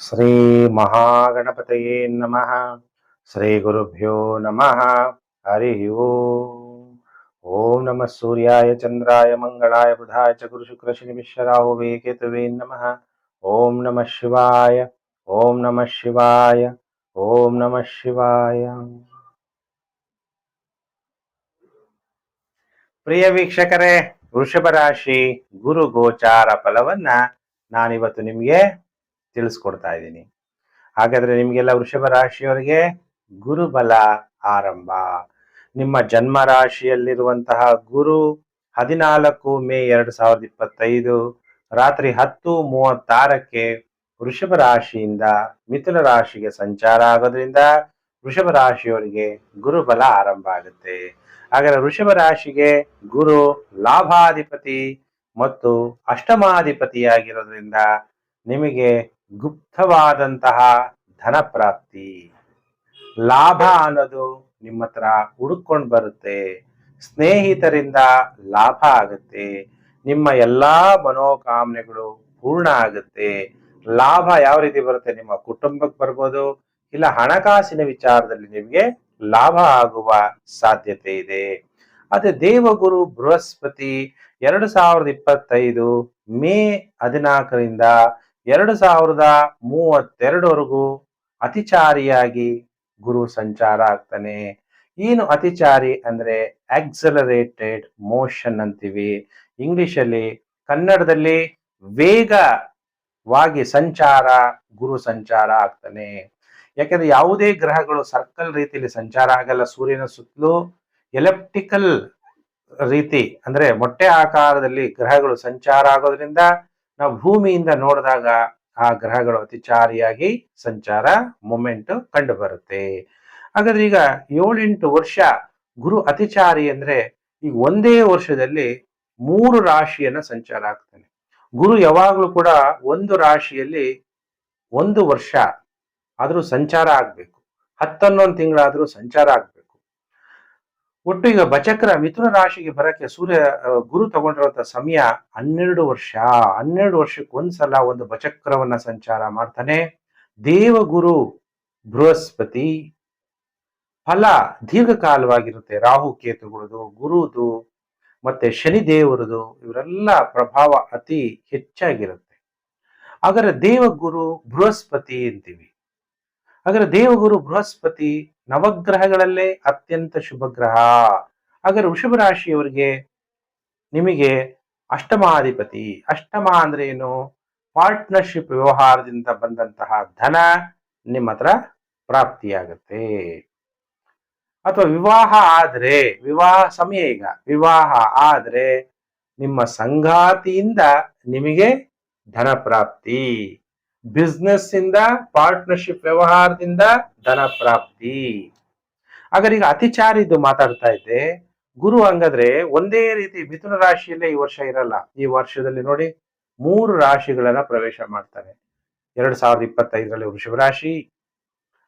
ಶ್ರೀ ಮಹಾಗಣಪತಯೇ ನಮಃ ಶ್ರೀ ಗುರುಭ್ಯೋ ನಮಃ ಹರಿ ಓಂ ಓಂ ನಮಃ ಸೂರ್ಯಾಯ ಚಂದ್ರಾಯ ಮಂಗಳಾಯ ಬುಧಾಯ ಚ ಗುರು ಶುಕ್ರ ಶನಿ ಮಿಶ್ರಾಹುವೇ ಕೇತುವೇ ನಮಃ ಓಂ ನಮಃ ಶಿವಾಯ ಓಂ ನಮಃ ಶಿವಾಯ ಓಂ ನಮಃ ಶಿವಾಯ ಪ್ರಿಯ ವೀಕ್ಷಕರೇ, ವೃಷಭ ರಾಶಿ ಗುರು ಗೋಚಾರ ಫಲವನ್ನ ನಾನಿವತ್ತು ನಿಮಗೆ ತಿಳಿಸ್ಕೊಡ್ತಾ ಇದ್ದೀನಿ. ಹಾಗಾದ್ರೆ ನಿಮಗೆಲ್ಲ ವೃಷಭ ರಾಶಿಯವರಿಗೆ ಗುರುಬಲ ಆರಂಭ. ನಿಮ್ಮ ಜನ್ಮ ರಾಶಿಯಲ್ಲಿರುವಂತಹ ಗುರು ಹದಿನಾಲ್ಕು ಮೇ ಎರಡು ಸಾವಿರದ ಇಪ್ಪತ್ತೈದು, ರಾತ್ರಿ ಹತ್ತು ಮೂವತ್ತಾರಕ್ಕೆ ವೃಷಭ ರಾಶಿಯಿಂದ ಮಿಥುನ ರಾಶಿಗೆ ಸಂಚಾರ ಆಗೋದ್ರಿಂದ ವೃಷಭ ರಾಶಿಯವರಿಗೆ ಗುರುಬಲ ಆರಂಭ ಆಗುತ್ತೆ. ಹಾಗಾದ್ರೆ ವೃಷಭ ರಾಶಿಗೆ ಗುರು ಲಾಭಾಧಿಪತಿ ಮತ್ತು ಅಷ್ಟಮಾಧಿಪತಿಯಾಗಿರೋದ್ರಿಂದ ನಿಮಗೆ ಗುಪ್ತವಾದಂತಹ ಧನ ಪ್ರಾಪ್ತಿ ಲಾಭ ಅನ್ನೋದು ನಿಮ್ಮ ಹತ್ರ ಹುಡುಕೊಂಡು ಬರುತ್ತೆ. ಸ್ನೇಹಿತರಿಂದ ಲಾಭ ಆಗುತ್ತೆ. ನಿಮ್ಮ ಎಲ್ಲಾ ಮನೋಕಾಮನೆಗಳು ಪೂರ್ಣ ಆಗುತ್ತೆ. ಲಾಭ ಯಾವ ರೀತಿ ಬರುತ್ತೆ? ನಿಮ್ಮ ಕುಟುಂಬಕ್ಕೆ ಬರ್ಬೋದು, ಇಲ್ಲ ಹಣಕಾಸಿನ ವಿಚಾರದಲ್ಲಿ ನಿಮಗೆ ಲಾಭ ಆಗುವ ಸಾಧ್ಯತೆ ಇದೆ. ಅದೇ ದೇವಗುರು ಬೃಹಸ್ಪತಿ ಎರಡು ಸಾವಿರದ ಇಪ್ಪತ್ತೈದು ಮೇ ಹದಿನಾಲ್ಕರಿಂದ ಎರಡು ಸಾವಿರದ ಮೂವತ್ತೆರಡವರೆಗೂ ಅತಿಚಾರಿಯಾಗಿ ಗುರು ಸಂಚಾರ ಆಗ್ತಾನೆ. ಏನು ಅತಿಚಾರಿ ಅಂದ್ರೆ ಆಕ್ಸಲರೇಟೆಡ್ ಮೋಷನ್ ಅಂತೀವಿ. ಇಂಗ್ಲಿಷಲ್ಲಿ, ಕನ್ನಡದಲ್ಲಿ ವೇಗವಾಗಿ ಸಂಚಾರ, ಗುರು ಸಂಚಾರ ಆಗ್ತಾನೆ. ಯಾಕಂದ್ರೆ ಯಾವುದೇ ಗ್ರಹಗಳು ಸರ್ಕಲ್ ರೀತಿಯಲ್ಲಿ ಸಂಚಾರ ಆಗಲ್ಲ. ಸೂರ್ಯನ ಸುತ್ತಲೂ ಎಲೆಪ್ಟಿಕಲ್ ರೀತಿ, ಅಂದ್ರೆ ಮೊಟ್ಟೆ ಆಕಾರದಲ್ಲಿ ಗ್ರಹಗಳು ಸಂಚಾರ ಆಗೋದ್ರಿಂದ ನಾವು ಭೂಮಿಯಿಂದ ನೋಡಿದಾಗ ಆ ಗ್ರಹಗಳು ಅತಿಚಾರಿಯಾಗಿ ಸಂಚಾರ ಮೂಮೆಂಟ್ ಕಂಡು ಬರುತ್ತೆ ಹಾಗಾದ್ರೆ ಈಗ ಏಳೆಂಟು ವರ್ಷ ಗುರು ಅತಿಚಾರಿ ಅಂದ್ರೆ ಈಗ ಒಂದೇ ವರ್ಷದಲ್ಲಿ ಮೂರು ರಾಶಿಯನ್ನ ಸಂಚಾರ ಆಗ್ತಾನೆ. ಗುರು ಯಾವಾಗಲೂ ಕೂಡ ಒಂದು ರಾಶಿಯಲ್ಲಿ ಒಂದು ವರ್ಷ ಆದ್ರೂ ಸಂಚಾರ ಆಗ್ಬೇಕು. ಹತ್ತನ್ನೊಂದು ತಿಂಗಳಾದ್ರೂ ಸಂಚಾರ ಆಗ್ಬೇಕು. ಒಟ್ಟು ಈಗ ಬಚಕ್ರ ಮಿಥುನ ರಾಶಿಗೆ ಬರಕ್ಕೆ ಸೂರ್ಯ ಗುರು ತಗೊಂಡಿರುವಂತ ಸಮಯ ಹನ್ನೆರಡು ವರ್ಷ. ಹನ್ನೆರಡು ವರ್ಷಕ್ಕೆ ಒಂದ್ಸಲ ಒಂದು ಬಚಕ್ರವನ್ನ ಸಂಚಾರ ಮಾಡ್ತಾನೆ. ದೇವಗುರು ಬೃಹಸ್ಪತಿ. ಫಲ ದೀರ್ಘಕಾಲವಾಗಿರುತ್ತೆ. ರಾಹು ಕೇತುಗಳದು ಗುರುದು, ಮತ್ತೆ ಶನಿ ದೇವರದು, ಇವರೆಲ್ಲ ಪ್ರಭಾವ ಅತಿ ಹೆಚ್ಚಾಗಿರುತ್ತೆ. ಹಾಗಾದ್ರೆ ದೇವಗುರು ಬೃಹಸ್ಪತಿ ಅಂತೀವಿ. ಹಾಗಾದ್ರೆ ದೇವಗುರು ಬೃಹಸ್ಪತಿ ನವಗ್ರಹಗಳಲ್ಲೇ ಅತ್ಯಂತ ಶುಭ ಗ್ರಹ ಹಾಗಾದ್ರೆ ವೃಷಭ ರಾಶಿಯವರಿಗೆ ನಿಮಗೆ ಅಷ್ಟಮಾಧಿಪತಿ. ಅಷ್ಟಮ ಅಂದ್ರೆ ಏನು? ಪಾರ್ಟ್ನರ್ಶಿಪ್ ವ್ಯವಹಾರದಿಂದ ಬಂದಂತಹ ಧನ ನಿಮ್ಮ ಹತ್ರ ಪ್ರಾಪ್ತಿಯಾಗತ್ತೆ. ಅಥವಾ ವಿವಾಹ ಆದ್ರೆ, ವಿವಾಹ ಸಮಯ ಈಗ. ವಿವಾಹ ಆದ್ರೆ ನಿಮ್ಮ ಸಂಗಾತಿಯಿಂದ ನಿಮಗೆ ಧನ ಪ್ರಾಪ್ತಿ. ಬಿಸ್ನೆಸ್ ಇಂದ ಪಾರ್ಟ್ನರ್ಶಿಪ್ ವ್ಯವಹಾರದಿಂದ ಧನ ಪ್ರಾಪ್ತಿ. ಹಾಗಾದ್ರೆ ಈಗ ಅತಿಚಾರಿದ್ದು ಮಾತಾಡ್ತಾ ಇದ್ದೆ, ಗುರು ಹಂಗಾದ್ರೆ ಒಂದೇ ರೀತಿ ಮಿಥುನ ರಾಶಿಯಲ್ಲೇ ಈ ವರ್ಷ ಇರಲ್ಲ. ಈ ವರ್ಷದಲ್ಲಿ ನೋಡಿ, ಮೂರು ರಾಶಿಗಳನ್ನ ಪ್ರವೇಶ ಮಾಡ್ತಾರೆ. ಎರಡ್ ಸಾವಿರದ ಇಪ್ಪತ್ತೈದರಲ್ಲಿ ವೃಷಭ ರಾಶಿ,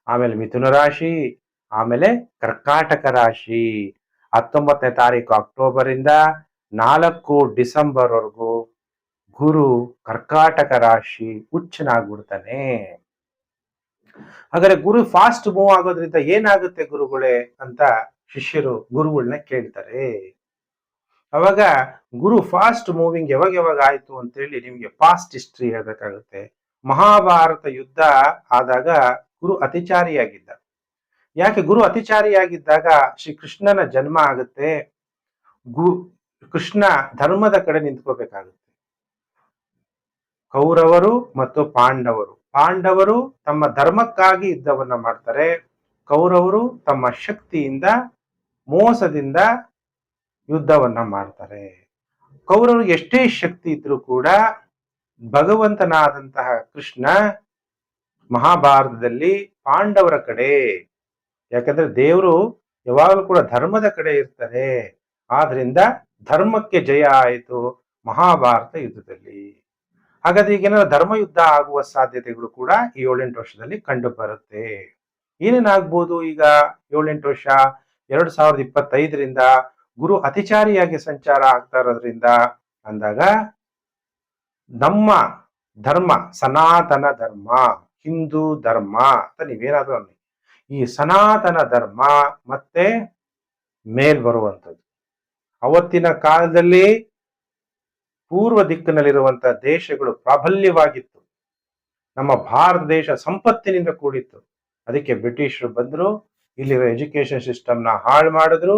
ಆಮೇಲೆ ಮಿಥುನ ರಾಶಿ, ಆಮೇಲೆ ಕರ್ಕಾಟಕ ರಾಶಿ. ಹತ್ತೊಂಬತ್ತನೇ ತಾರೀಕು ಅಕ್ಟೋಬರ್ ಇಂದ ನಾಲ್ಕು ಡಿಸೆಂಬರ್ ವರೆಗೂ ಗುರು ಕರ್ಕಾಟಕ ರಾಶಿ ಹುಚ್ಚನಾಗ್ಬಿಡ್ತಾನೆ. ಹಾಗಾದ್ರೆ ಗುರು ಫಾಸ್ಟ್ ಮೂವ್ ಆಗೋದ್ರಿಂದ ಏನಾಗುತ್ತೆ ಗುರುಗಳೇ ಅಂತ ಶಿಷ್ಯರು ಗುರುಗಳನ್ನ ಕೇಳ್ತಾರೆ. ಅವಾಗ ಗುರು ಫಾಸ್ಟ್ ಮೂವಿಂಗ್ ಯಾವಾಗ ಯಾವಾಗ ಆಯ್ತು ಅಂತ ಹೇಳಿ ನಿಮ್ಗೆ ಫಾಸ್ಟ್ ಹಿಸ್ಟ್ರಿ ಹೇಳ್ಬೇಕಾಗುತ್ತೆ. ಮಹಾಭಾರತ ಯುದ್ಧ ಆದಾಗ ಗುರು ಅತಿಚಾರಿಯಾಗಿದ್ದ. ಯಾಕೆ ಗುರು ಅತಿಚಾರಿಯಾಗಿದ್ದಾಗ ಶ್ರೀ ಕೃಷ್ಣನ ಜನ್ಮ ಆಗುತ್ತೆ. ಗು, ಕೃಷ್ಣ ಧರ್ಮದ ಕಡೆ ನಿಂತ್ಕೋಬೇಕಾಗುತ್ತೆ. ಕೌರವರು ಮತ್ತು ಪಾಂಡವರು. ಪಾಂಡವರು ತಮ್ಮ ಧರ್ಮಕ್ಕಾಗಿ ಯುದ್ಧವನ್ನ ಮಾಡ್ತಾರೆ. ಕೌರವರು ತಮ್ಮ ಶಕ್ತಿಯಿಂದ, ಮೋಸದಿಂದ ಯುದ್ಧವನ್ನ ಮಾಡ್ತಾರೆ. ಕೌರವರು ಎಷ್ಟೇ ಶಕ್ತಿ ಇದ್ರೂ ಕೂಡ ಭಗವಂತನಾದಂತಹ ಕೃಷ್ಣ ಮಹಾಭಾರತದಲ್ಲಿ ಪಾಂಡವರ ಕಡೆ. ಯಾಕಂದ್ರೆ ದೇವರು ಯಾವಾಗಲೂ ಕೂಡ ಧರ್ಮದ ಕಡೆ ಇರ್ತಾರೆ. ಆದ್ರಿಂದ ಧರ್ಮಕ್ಕೆ ಜಯ ಆಯಿತು ಮಹಾಭಾರತ ಯುದ್ಧದಲ್ಲಿ. ಹಾಗಾದ್ರೆ ಈಗೇನಾದ್ರು ಧರ್ಮ ಯುದ್ಧ ಆಗುವ ಸಾಧ್ಯತೆಗಳು ಕೂಡ ಈ ಏಳೆಂಟು ವರ್ಷದಲ್ಲಿ ಕಂಡು ಬರುತ್ತೆ ಏನೇನಾಗ್ಬೋದು ಈಗ ಏಳೆಂಟು ವರ್ಷ? ಎರಡು ಸಾವಿರದ ಇಪ್ಪತ್ತೈದರಿಂದ ಗುರು ಅತಿಚಾರಿಯಾಗಿ ಸಂಚಾರ ಆಗ್ತಾ ಇರೋದ್ರಿಂದ ಅಂದಾಗ ನಮ್ಮ ಧರ್ಮ, ಸನಾತನ ಧರ್ಮ, ಹಿಂದೂ ಧರ್ಮ ಅಂತ ನೀವೇನಾದ್ರೂ ಅನ್ನಿ. ಈ ಸನಾತನ ಧರ್ಮ ಮತ್ತೆ ಮೇಲ್ ಬರುವಂಥದ್ದು. ಅವತ್ತಿನ ಕಾಲದಲ್ಲಿ ಪೂರ್ವ ದಿಕ್ಕಿನಲ್ಲಿರುವಂತಹ ದೇಶಗಳು ಪ್ರಾಬಲ್ಯವಾಗಿತ್ತು. ನಮ್ಮ ಭಾರತ ದೇಶ ಸಂಪತ್ತಿನಿಂದ ಕೂಡಿತ್ತು. ಅದಕ್ಕೆ ಬ್ರಿಟಿಷರು ಬಂದ್ರು, ಇಲ್ಲಿರೋ ಎಜುಕೇಶನ್ ಸಿಸ್ಟಮ್ನ ಹಾಳು ಮಾಡಿದ್ರು,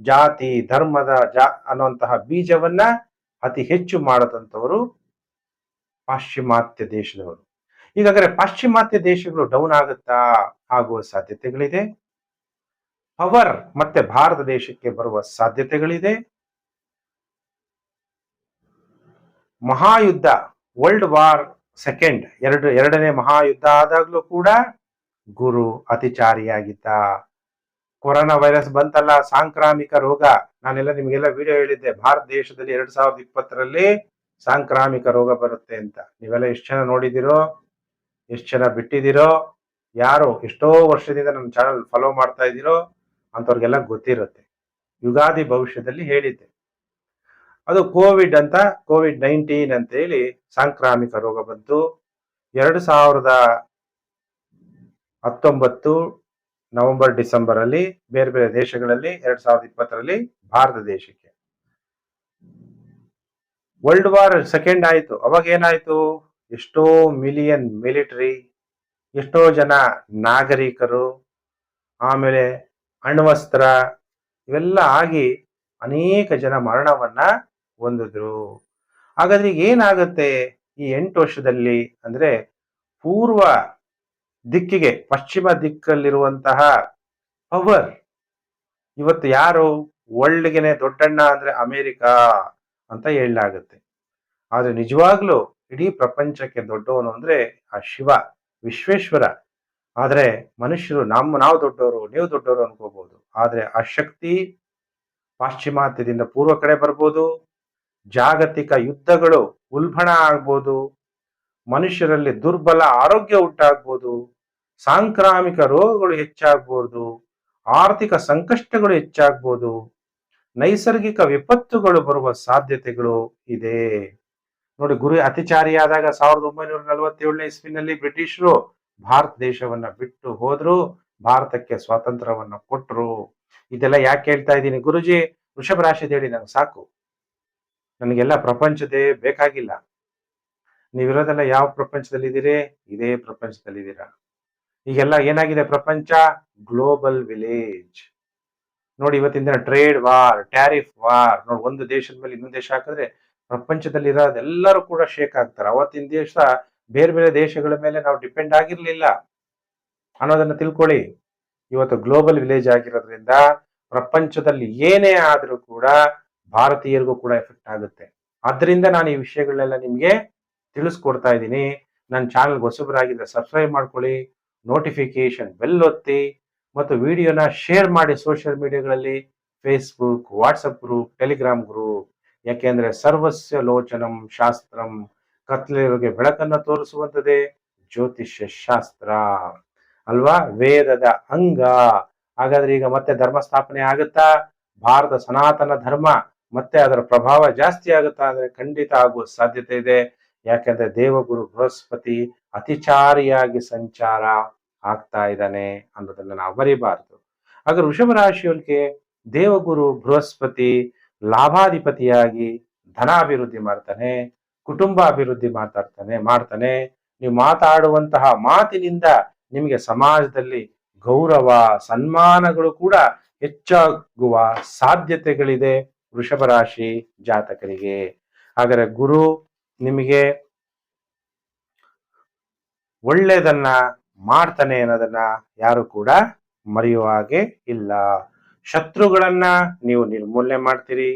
ಜಾತಿ, ಧರ್ಮದ ಜಾ ಅನ್ನುವಂತಹ ಬೀಜವನ್ನ ಅತಿ ಹೆಚ್ಚು ಮಾಡದಂತವರು ಪಾಶ್ಚಿಮಾತ್ಯ ದೇಶದವರು. ಈಗಾಗಲೇ ಪಾಶ್ಚಿಮಾತ್ಯ ದೇಶಗಳು ಡೌನ್ ಆಗುತ್ತಾ ಆಗುವ ಸಾಧ್ಯತೆಗಳಿದೆ. ಪವರ್ ಮತ್ತೆ ಭಾರತ ದೇಶಕ್ಕೆ ಬರುವ ಸಾಧ್ಯತೆಗಳಿದೆ. ಮಹಾಯುದ್ಧ ವರ್ಲ್ಡ್ ವಾರ್ ಸೆಕೆಂಡ್ ಎರಡು, ಎರಡನೇ ಮಹಾಯುದ್ಧ ಆದಾಗ್ಲೂ ಕೂಡ ಗುರು ಅತಿಚಾರಿಯಾಗಿದ್ದ. ಕೊರೋನಾ ವೈರಸ್ ಬಂತಲ್ಲ, ಸಾಂಕ್ರಾಮಿಕ ರೋಗ. ನಾನೆಲ್ಲ ನಿಮಗೆಲ್ಲ ವಿಡಿಯೋ ಹೇಳಿದ್ದೆ, ಭಾರತ ದೇಶದಲ್ಲಿ ಎರಡ್ ಸಾವಿರದ ಇಪ್ಪತ್ತರಲ್ಲಿ ಸಾಂಕ್ರಾಮಿಕ ರೋಗ ಬರುತ್ತೆ ಅಂತ. ನೀವೆಲ್ಲ ಎಷ್ಟು ಜನ ನೋಡಿದಿರೋ, ಎಷ್ಟು ಜನ ಬಿಟ್ಟಿದ್ದೀರೋ ಯಾರು ಎಷ್ಟೋ ವರ್ಷದಿಂದ ನನ್ನ ಚಾನಲ್ ಫಾಲೋ ಮಾಡ್ತಾ ಇದ್ದೀರೋ, ಅಂಥವ್ರಿಗೆಲ್ಲ ಗೊತ್ತಿರುತ್ತೆ. ಯುಗಾದಿ ಭವಿಷ್ಯದಲ್ಲಿ ಹೇಳಿದ್ದೆ. ಅದು ಕೋವಿಡ್ ಅಂತ, ಕೋವಿಡ್ ನೈನ್ಟೀನ್ ಅಂತ ಹೇಳಿ ಸಾಂಕ್ರಾಮಿಕ ರೋಗ ಬಂತು. ಎರಡು ಸಾವಿರದ ಹತ್ತೊಂಬತ್ತು ನವೆಂಬರ್ ಡಿಸೆಂಬರ್ ಅಲ್ಲಿ ಬೇರೆ ಬೇರೆ ದೇಶಗಳಲ್ಲಿ, ಎರಡ್ ಸಾವಿರದ ಇಪ್ಪತ್ತರಲ್ಲಿ ಭಾರತ ದೇಶಕ್ಕೆ. ವರ್ಲ್ಡ್ ವಾರ್ ಸೆಕೆಂಡ್ ಆಯಿತು. ಅವಾಗ ಏನಾಯ್ತು? ಎಷ್ಟೋ ಮಿಲಿಯನ್ ಮಿಲಿಟರಿ, ಎಷ್ಟೋ ಜನ ನಾಗರಿಕರು, ಆಮೇಲೆ ಅಣ್ವಸ್ತ್ರ, ಇವೆಲ್ಲ ಆಗಿ ಅನೇಕ ಜನ ಮರಣವನ್ನ ಹೊಂದಿದ್ರು. ಹಾಗಾದ್ರೆ ಏನಾಗುತ್ತೆ? ಈ ಎಂಟು ವರ್ಷದಲ್ಲಿ ಅಂದ್ರೆ ಪೂರ್ವ ದಿಕ್ಕಿಗೆ ಪಶ್ಚಿಮ ದಿಕ್ಕಲ್ಲಿರುವಂತಹ ಪವರ್. ಇವತ್ತು ಯಾರು? ವರ್ಲ್ಡ್ಗೆನೆ ದೊಡ್ಡಣ್ಣ ಅಂದ್ರೆ ಅಮೆರಿಕ ಅಂತ ಹೇಳಲಾಗುತ್ತೆ. ಆದ್ರೆ ನಿಜವಾಗ್ಲೂ ಇಡೀ ಪ್ರಪಂಚಕ್ಕೆ ದೊಡ್ಡವನು ಅಂದ್ರೆ ಆ ಶಿವ, ವಿಶ್ವೇಶ್ವರ. ಆದ್ರೆ ಮನುಷ್ಯರು ನಮ್ಮ, ನಾವು ದೊಡ್ಡವರು, ನೀವು ದೊಡ್ಡವರು ಅನ್ಕೋಬಹುದು ಆದ್ರೆ ಆ ಶಕ್ತಿ ಪಾಶ್ಚಿಮಾತ್ಯದಿಂದ ಪೂರ್ವ ಕಡೆ ಬರ್ಬೋದು. ಜಾಗತಿಕ ಯುದ್ಧಗಳು ಉಲ್ಬಣ ಆಗ್ಬೋದು, ಮನುಷ್ಯರಲ್ಲಿ ದುರ್ಬಲ ಆರೋಗ್ಯ ಉಂಟಾಗ್ಬೋದು, ಸಾಂಕ್ರಾಮಿಕ ರೋಗಗಳು ಹೆಚ್ಚಾಗ್ಬೋದು, ಆರ್ಥಿಕ ಸಂಕಷ್ಟಗಳು ಹೆಚ್ಚಾಗ್ಬೋದು, ನೈಸರ್ಗಿಕ ವಿಪತ್ತುಗಳು ಬರುವ ಸಾಧ್ಯತೆಗಳು ಇದೆ. ನೋಡಿ, ಗುರು ಅತಿಚಾರಿಯಾದಾಗ ಸಾವಿರದ ಒಂಬೈನೂರ ನಲವತ್ತೇಳನೇ ಇಸ್ವಿನಲ್ಲಿ ಬ್ರಿಟಿಷರು ಭಾರತ ದೇಶವನ್ನ ಬಿಟ್ಟು ಹೋದ್ರು, ಭಾರತಕ್ಕೆ ಸ್ವಾತಂತ್ರ್ಯವನ್ನ ಕೊಟ್ಟರು ಇದೆಲ್ಲ ಯಾಕೆ ಹೇಳ್ತಾ ಇದ್ದೀನಿ ಗುರುಜಿ? ವೃಷಭ ರಾಶಿ ನಂಗೆ ಸಾಕು. ನನಗೆಲ್ಲ ಪ್ರಪಂಚದೇ ಬೇಕಾಗಿಲ್ಲ. ನೀವಿರೋದೆಲ್ಲ ಯಾವ ಪ್ರಪಂಚದಲ್ಲಿ ಇದ್ದೀರಿ ಇದೇ ಪ್ರಪಂಚದಲ್ಲಿ ಇದ್ದೀರಾ ಈಗೆಲ್ಲ ಏನಾಗಿದೆ ಪ್ರಪಂಚ? ಗ್ಲೋಬಲ್ ವಿಲೇಜ್ ನೋಡಿ ಇವತ್ತಿನ ದಿನ ಟ್ರೇಡ್ ವಾರ್ ಟ್ಯಾರಿಫ್ ವಾರ್ ನೋಡಿ ಒಂದು ದೇಶದ ಮೇಲೆ ಇನ್ನೊಂದು ದೇಶ ಹಾಕಿದ್ರೆ ಪ್ರಪಂಚದಲ್ಲಿ ಇರೋದೆಲ್ಲರೂ ಕೂಡ ಶೇಕ್ ಆಗ್ತಾರೆ. ಅವತ್ತಿನ ದೇಶ ಬೇರೆ ಬೇರೆ ದೇಶಗಳ ಮೇಲೆ ನಾವು ಡಿಪೆಂಡ್ ಆಗಿರ್ಲಿಲ್ಲ. ಅನ್ನೋದನ್ನ ತಿಳ್ಕೊಳ್ಳಿ. ಇವತ್ತು ಗ್ಲೋಬಲ್ ವಿಲೇಜ್ ಆಗಿರೋದ್ರಿಂದ ಪ್ರಪಂಚದಲ್ಲಿ ಏನೇ ಆದರೂ ಕೂಡ ಭಾರತೀಯರಿಗೂ ಕೂಡ ಎಫೆಕ್ಟ್ ಆಗುತ್ತೆ. ಅದರಿಂದ ನಾನು ಈ ವಿಷಯಗಳನ್ನೆಲ್ಲ ನಿಮಗೆ ತಿಳಿಸ್ಕೊಡ್ತಾ ಇದ್ದೀನಿ. ನನ್ನ ಚಾನಲ್ ಹೊಸಬರಾಗಿದ್ರೆ ಸಬ್ಸ್ಕ್ರೈಬ್ ಮಾಡ್ಕೊಳ್ಳಿ ನೋಟಿಫಿಕೇಶನ್ ಬೆಲ್ ಒತ್ತಿ, ಮತ್ತು ವಿಡಿಯೋನ ಶೇರ್ ಮಾಡಿ social ಮೀಡಿಯಾಗಳಲ್ಲಿ Facebook WhatsApp group Telegram group ಯಾಕೆಂದ್ರೆ ಸರ್ವಸ್ಯ ಲೋಚನಂ ಶಾಸ್ತ್ರಂ, ಕತ್ಲಿರೋಗೆ ಬೆಳಕನ್ನು ತೋರಿಸುವಂತದೇ ಜ್ಯೋತಿಷ್ಯ ಶಾಸ್ತ್ರ. ಅಲ್ವಾ? ವೇದದ ಅಂಗ. ಹಾಗಾದ್ರೆ ಈಗ ಮತ್ತೆ ಧರ್ಮ ಸ್ಥಾಪನೆ ಆಗುತ್ತಾ? ಭಾರತ ಸನಾತನ ಧರ್ಮ. ಮತ್ತೆ ಅದರ ಪ್ರಭಾವ ಜಾಸ್ತಿ ಆಗುತ್ತಾ ಅಂದ್ರೆ ಖಂಡಿತ ಆಗುವ ಸಾಧ್ಯತೆ ಇದೆ. ಯಾಕೆಂದ್ರೆ ದೇವಗುರು ಬೃಹಸ್ಪತಿ ಅತಿಚಾರಿಯಾಗಿ ಸಂಚಾರ ಆಗ್ತಾ ಇದ್ದಾನೆ ಅನ್ನೋದನ್ನ ನಾವು ಬರೀಬಾರದು ಆಗ ವೃಷಭ ರಾಶಿಯೊಳಗೆ ದೇವಗುರು ಬೃಹಸ್ಪತಿ ಲಾಭಾಧಿಪತಿಯಾಗಿ ಧನ ಅಭಿವೃದ್ಧಿ ಮಾಡ್ತಾನೆ ಕುಟುಂಬ ಅಭಿವೃದ್ಧಿ ಮಾತಾಡ್ತಾನೆ, ಮಾಡ್ತಾನೆ. ನೀವು ಮಾತಾಡುವಂತಹ ಮಾತಿನಿಂದ ನಿಮಗೆ ಸಮಾಜದಲ್ಲಿ ಗೌರವ, ಸನ್ಮಾನಗಳು ಕೂಡ ಹೆಚ್ಚಾಗುವ ಸಾಧ್ಯತೆಗಳಿದೆ. ವೃಷಭ ರಾಶಿ ಜಾತಕರಿಗೆ. ಆದರೆ ಗುರು ನಿಮಗೆ ಒಳ್ಳೆಯದನ್ನ ಮಾಡ್ತಾನೆ ಅನ್ನೋದನ್ನ ಯಾರು ಕೂಡ ಮರೆಯುವ ಹಾಗೆ ಇಲ್ಲ. ಶತ್ರುಗಳನ್ನ ನೀವು ನಿರ್ಮೂಲನೆ ಮಾಡ್ತೀರಿ.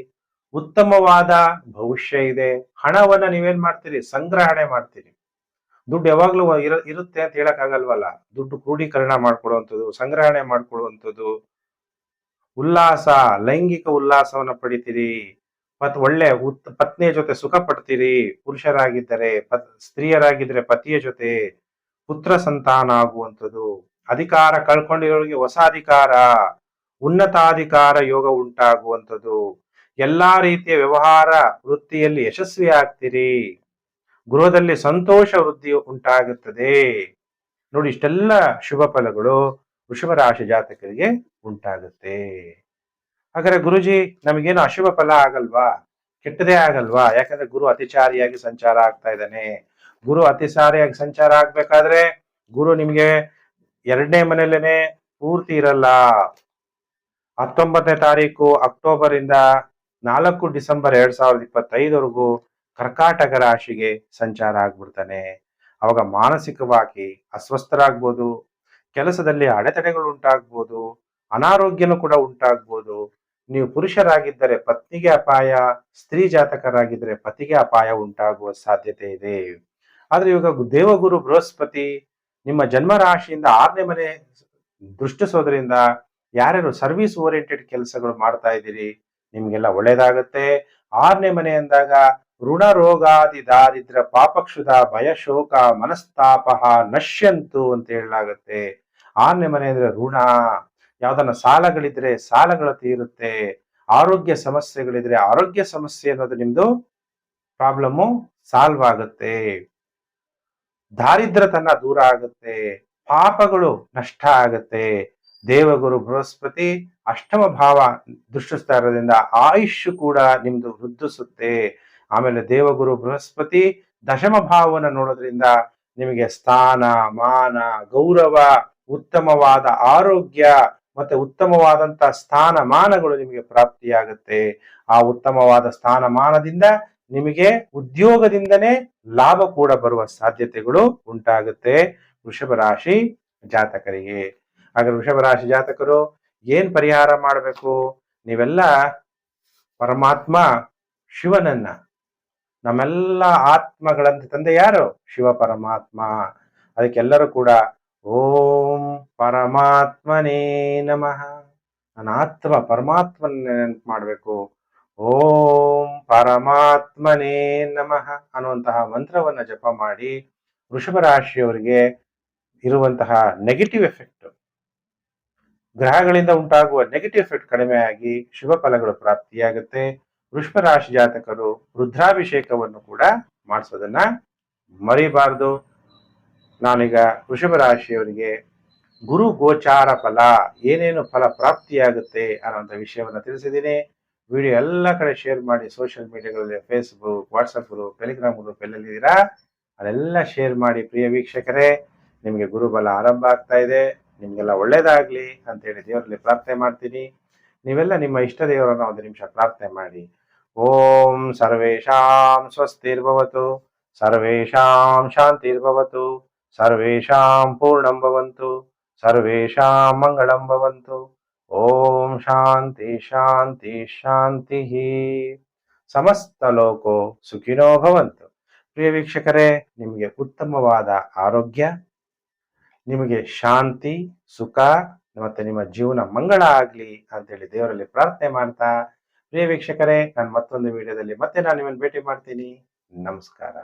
ಉತ್ತಮವಾದ ಭವಿಷ್ಯ ಇದೆ. ಹಣವನ್ನ ನೀವೇನ್ ಮಾಡ್ತೀರಿ? ಸಂಗ್ರಹಣೆ ಮಾಡ್ತೀರಿ. ದುಡ್ಡು ಯಾವಾಗ್ಲೂ ಇರ, ಇರುತ್ತೆ ಅಂತ ಹೇಳಕ್ ಆಗಲ್ವಲ್ಲ ದುಡ್ಡು ಕ್ರೋಢೀಕರಣ ಮಾಡ್ಕೊಡುವಂಥದ್ದು ಸಂಗ್ರಹಣೆ ಮಾಡ್ಕೊಡುವಂಥದ್ದು ಉಲ್ಲಾಸ, ಲೈಂಗಿಕ ಉಲ್ಲಾಸವನ್ನ ಪಡಿತೀರಿ. ಮತ್ ಒಳ್ಳೆ ಉತ್, ಪತ್ನಿಯ ಜೊತೆ ಸುಖ ಪಡ್ತೀರಿ. ಪುರುಷರಾಗಿದ್ದರೆ, ಪತ್, ಸ್ತ್ರೀಯರಾಗಿದ್ದರೆ ಪತಿಯ ಜೊತೆ ಪುತ್ರ ಸಂತಾನ ಆಗುವಂಥದ್ದು. ಅಧಿಕಾರ ಕಳ್ಕೊಂಡಿರೋರಿಗೆ ಹೊಸ ಅಧಿಕಾರ, ಉನ್ನತಾಧಿಕಾರ ಯೋಗ ಉಂಟಾಗುವಂಥದ್ದು. ಎಲ್ಲಾ ರೀತಿಯ ವ್ಯವಹಾರ ವೃತ್ತಿಯಲ್ಲಿ ಯಶಸ್ವಿ ಆಗ್ತೀರಿ. ಗೃಹದಲ್ಲಿ ಸಂತೋಷ ವೃದ್ಧಿ ಉಂಟಾಗುತ್ತದೆ. ನೋಡಿ, ಇಷ್ಟೆಲ್ಲ ಶುಭ ಫಲಗಳು ವೃಷಭ ರಾಶಿ ಜಾತಕರಿಗೆ. ಉಂಟಾಗುತ್ತೆ. ಹಾಗಾದ್ರೆ ಗುರುಜಿ, ನಮಗೇನು ಅಶುಭ ಫಲ ಆಗಲ್ವಾ? ಕೆಟ್ಟದೇ ಆಗಲ್ವಾ? ಯಾಕಂದ್ರೆ ಗುರು ಅತಿಚಾರಿಯಾಗಿ ಸಂಚಾರ ಆಗ್ತಾ ಇದ್ದಾನೆ. ಗುರು ಅತಿಸಾರಿಯಾಗಿ ಸಂಚಾರ ಆಗ್ಬೇಕಾದ್ರೆ ಗುರು ನಿಮ್ಗೆ ಎರಡನೇ ಮನೆಯಲ್ಲೇನೆ ಪೂರ್ತಿ ಇರಲ್ಲ. ಹತ್ತೊಂಬತ್ತನೇ ತಾರೀಕು ಅಕ್ಟೋಬರ್ ಇಂದ ನಾಲ್ಕು ಡಿಸೆಂಬರ್ ಎರಡ್ ಸಾವಿರದ ಇಪ್ಪತ್ತೈದವರೆಗೂ ಕರ್ಕಾಟಕ ರಾಶಿಗೆ ಸಂಚಾರ ಆಗ್ಬಿಡ್ತಾನೆ. ಅವಾಗ ಮಾನಸಿಕವಾಗಿ ಅಸ್ವಸ್ಥರಾಗ್ಬೋದು, ಕೆಲಸದಲ್ಲಿ ಅಡೆತಡೆಗಳು ಉಂಟಾಗ್ಬೋದು ಅನಾರೋಗ್ಯನೂ ಕೂಡ ಉಂಟಾಗ್ಬೋದು. ನೀವು ಪುರುಷರಾಗಿದ್ದರೆ ಪತ್ನಿಗೆ ಅಪಾಯ, ಸ್ತ್ರೀ ಜಾತಕರಾಗಿದ್ದರೆ ಪತಿಗೆ ಅಪಾಯ ಉಂಟಾಗುವ ಸಾಧ್ಯತೆ ಇದೆ. ಆದರೆ ಇವಾಗ ದೇವಗುರು ಬೃಹಸ್ಪತಿ ನಿಮ್ಮ ಜನ್ಮ ರಾಶಿಯಿಂದ ಆರನೇ ಮನೆ ದೃಷ್ಟಿಸೋದ್ರಿಂದ ಯಾರ್ಯಾರು ಸರ್ವಿಸ್ ಓರಿಯೆಂಟೆಡ್ ಕೆಲಸಗಳು ಮಾಡ್ತಾ ಇದ್ದೀರಿ, ನಿಮ್ಗೆಲ್ಲ ಒಳ್ಳೇದಾಗುತ್ತೆ. ಆರನೇ ಮನೆ ಅಂದಾಗ ಋಣ ರೋಗಾದಿ ದಾರಿದ್ರ ಪಾಪಕ್ಷುದ ಭಯ, ಶೋಕ, ಮನಸ್ತಾಪ, ನಶ್ಯಂತು ಅಂತ ಹೇಳಲಾಗುತ್ತೆ. ಆರನೇ ಮನೆ ಅಂದ್ರೆ ಋಣ. ಯಾವ್ದನ್ನ ಸಾಲಗಳಿದ್ರೆ ಸಾಲಗಳು ತೀರುತ್ತೆ ಆರೋಗ್ಯ ಸಮಸ್ಯೆಗಳಿದ್ರೆ ಆರೋಗ್ಯ ಸಮಸ್ಯೆ ಅನ್ನೋದು ನಿಮ್ದು ಪ್ರಾಬ್ಲಮ್ಮು ಸಾಲ್ವ್ ಆಗುತ್ತೆ. ದಾರಿದ್ರತನ ದೂರ ಆಗುತ್ತೆ, ಪಾಪಗಳು ನಷ್ಟ ಆಗುತ್ತೆ. ದೇವಗುರು ಬೃಹಸ್ಪತಿ ಅಷ್ಟಮ ಭಾವ ದೃಷ್ಟಿಸ್ತಾ ಇರೋದ್ರಿಂದ ಆಯುಷ್ ಕೂಡ ನಿಮ್ದು ವೃದ್ಧಿಸುತ್ತೆ. ಆಮೇಲೆ ದೇವಗುರು ಬೃಹಸ್ಪತಿ ದಶಮ ಭಾವವನ್ನು ನೋಡೋದ್ರಿಂದ ನಿಮಗೆ ಸ್ಥಾನ, ಮಾನ, ಗೌರವ, ಉತ್ತಮವಾದ ಆರೋಗ್ಯ ಮತ್ತೆ ಉತ್ತಮವಾದಂತ ಸ್ಥಾನಮಾನಗಳು ನಿಮಗೆ ಪ್ರಾಪ್ತಿಯಾಗುತ್ತೆ. ಆ ಉತ್ತಮವಾದ ಸ್ಥಾನಮಾನದಿಂದ ನಿಮಗೆ ಉದ್ಯೋಗದಿಂದನೇ ಲಾಭ ಕೂಡ ಬರುವ ಸಾಧ್ಯತೆಗಳು ಉಂಟಾಗುತ್ತೆ. ವೃಷಭ ರಾಶಿ ಜಾತಕರಿಗೆ. ಆಗ ವೃಷಭ ರಾಶಿ ಜಾತಕರು ಏನ್ ಪರಿಹಾರ ಮಾಡಬೇಕು? ನೀವೆಲ್ಲ ಪರಮಾತ್ಮ ಶಿವನನ್ನ. ನಮ್ಮೆಲ್ಲ ಆತ್ಮಗಳಂತ ತಂದೆ ಯಾರು? ಶಿವ ಪರಮಾತ್ಮ. ಅದಕ್ಕೆಲ್ಲರೂ ಕೂಡ ಓಂ ಪರಮಾತ್ಮನೇ ನಮಃ. ನನ್ನ ಪರಮಾತ್ಮನ ನೆನಪು ಮಾಡಬೇಕು. ಓಂ ಪರಮಾತ್ಮನೇ ನಮಃ ಅನ್ನುವಂತಹ ಮಂತ್ರವನ್ನು ಜಪ ಮಾಡಿ ವೃಷಭ ರಾಶಿಯವರಿಗೆ ಇರುವಂತಹ ನೆಗೆಟಿವ್ ಎಫೆಕ್ಟ್ ಗ್ರಹಗಳಿಂದ ಉಂಟಾಗುವ ನೆಗೆಟಿವ್ ಎಫೆಕ್ಟ್ ಕಡಿಮೆಯಾಗಿ ಶುಭ ಫಲಗಳು ಪ್ರಾಪ್ತಿಯಾಗುತ್ತೆ. ವೃಷಭ ರಾಶಿ ಜಾತಕರು ರುದ್ರಾಭಿಷೇಕವನ್ನು ಕೂಡ ಮಾಡಿಸೋದನ್ನ ಮರಿಬಾರ್ದು. ನಾನೀಗ ವೃಷಭ ರಾಶಿಯವರಿಗೆ ಗುರು ಗೋಚಾರ ಫಲ, ಏನೇನು ಫಲ ಪ್ರಾಪ್ತಿಯಾಗುತ್ತೆ ಅನ್ನೋಂಥ ವಿಷಯವನ್ನು ತಿಳಿಸಿದ್ದೀನಿ. ವಿಡಿಯೋ ಎಲ್ಲ ಕಡೆ ಶೇರ್ ಮಾಡಿ social ಮೀಡಿಯಾಗಳಲ್ಲಿ Facebook WhatsApp group Telegram group ಎಲ್ಲೆಲ್ಲಿದ್ದೀರಾ ಅದೆಲ್ಲ ಶೇರ್ ಮಾಡಿ ಪ್ರಿಯ ವೀಕ್ಷಕರೇ, ನಿಮಗೆ ಗುರುಬಲ ಆರಂಭ ಆಗ್ತಾ ಇದೆ. ನಿಮಗೆಲ್ಲ ಒಳ್ಳೇದಾಗಲಿ ಅಂತ ಹೇಳಿ ದೇವರಲ್ಲಿ ಪ್ರಾರ್ಥನೆ ಮಾಡ್ತೀನಿ. ನೀವೆಲ್ಲ ನಿಮ್ಮ ಇಷ್ಟ ದೇವರನ್ನ ಒಂದು ನಿಮಿಷ ಪ್ರಾರ್ಥನೆ ಮಾಡಿ. ಓಂ ಸರ್ವೇಶಾಂ ಸ್ವಸ್ತಿರ್ಭವತು ಸರ್ವೇಶಾಂ ಶಾಂತಿರ್ಭವತು. ಸರ್ವೇಶಾಂ ಪೂರ್ಣಂ ಭವಂತು ಸರ್ವೇಷಾಂ ಮಂಗಳಂ ಭವಂತು ಓಂ ಶಾಂತಿ ಶಾಂತಿ ಶಾಂತಿ ಸಮಸ್ತ ಲೋಕೋ ಸುಖಿನೋ ಭವಂತು ಪ್ರಿಯ ವೀಕ್ಷಕರೇ ನಿಮಗೆ ಉತ್ತಮವಾದ ಆರೋಗ್ಯ, ನಿಮಗೆ ಶಾಂತಿ, ಸುಖ, ಮತ್ತೆ ನಿಮ್ಮ ಜೀವನ ಮಂಗಳ ಆಗ್ಲಿ ಅಂತೇಳಿ ದೇವರಲ್ಲಿ ಪ್ರಾರ್ಥನೆ ಮಾಡ್ತಾ, ಪ್ರಿಯ ವೀಕ್ಷಕರೇ ನಾನು ಮತ್ತೊಂದು ವಿಡಿಯೋದಲ್ಲಿ ಮತ್ತೆ ನಾನು ನಿಮ್ಮನ್ನು ಭೇಟಿ ಮಾಡ್ತೀನಿ. ನಮಸ್ಕಾರ.